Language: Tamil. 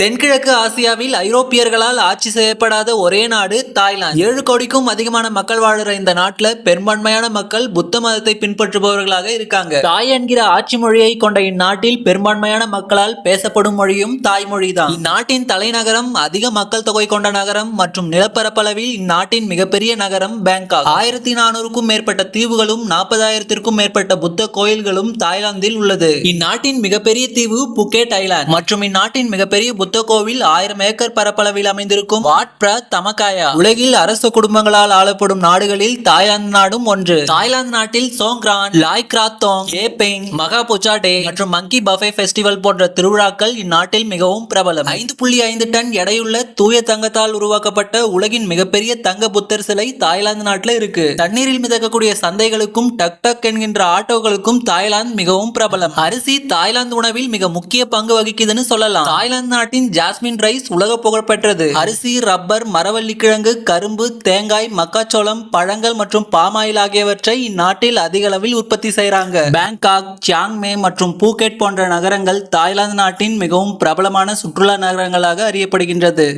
தென்கிழக்கு ஆசியாவில் ஐரோப்பியர்களால் ஆட்சி செய்யப்படாத ஒரே நாடு தாய்லாந்து. ஏழு கோடிக்கும் அதிகமான மக்கள் வாழுற இந்த நாட்டுல பெரும்பான்மையான மக்கள் புத்த மதத்தை பின்பற்றுபவர்களாக இருக்காங்க. தாய் என்கிற ஆட்சி மொழியை கொண்ட இந்நாட்டில் பெரும்பான்மையான மக்களால் பேசப்படும் மொழியும் தாய்மொழிதான். இந்நாட்டின் தலைநகரம் அதிக மக்கள் தொகை கொண்ட நகரம் மற்றும் நிலப்பரப்பளவில் இந்நாட்டின் மிகப்பெரிய நகரம் பேங்காக். ஆயிரத்தி நானூறுக்கும் மேற்பட்ட தீவுகளும் நாற்பதாயிரத்திற்கும் மேற்பட்ட புத்த கோயில்களும் தாய்லாந்தில் உள்ளது. இந்நாட்டின் மிகப்பெரிய தீவு புக்கே ஐலாந்து மற்றும் இந்நாட்டின் மிகப்பெரிய புத்த கோவில் ஆயிரம் ஏக்கர் பரப்பளவில் அமைந்திருக்கும் வாட் பிர தமகாயா. உலகில் அரச குடும்பங்களால் ஆளப்படும் நாடுகளில் தாய்லாந்து நாடும் ஒன்று. தாய்லாந்து நாட்டில் சோங்ரான் லாய் கிராத்தோங் ஏபெங் மகா புச்சா டே மற்றும் மங்கி பஃபே ஃபெஸ்டிவல் போன்ற திருவிழாக்கள் இந்நாட்டில் மிகவும் பிரபலம். ஐந்து புள்ளி ஐந்து டன் எடையுள்ள தூய தங்கத்தால் உருவாக்கப்பட்ட உலகின் மிகப்பெரிய தங்க புத்தர் சிலை தாய்லாந்து நாட்டில் இருக்கு. தண்ணீரில் மிதக்கக்கூடிய சந்தைகளுக்கும் டக் டக் என்கின்ற ஆட்டோகளுக்கும் தாய்லாந்து மிகவும் பிரபலம். அரிசி தாய்லாந்து உணவில் மிக முக்கிய பங்கு வகிக்குதுன்னு சொல்லலாம். தாய்லாந்து நாட்டின் ஜாஸ்மின் ரைஸ் உலக புகழ்பெற்றது அரிசி ரப்பர் மரவள்ளி கிழங்கு கரும்பு தேங்காய் மக்காச்சோளம் பழங்கள் மற்றும் பாமாயில் ஆகியவற்றை இந்நாட்டில் அதிக அளவில் உற்பத்தி செய்கிறாங்க பேங்காக் சியாங்மே மற்றும் பூகேட் போன்ற நகரங்கள் தாய்லாந்து நாட்டின் மிகவும் பிரபலமான சுற்றுலா நகரங்களாக அறியப்படுகின்றது.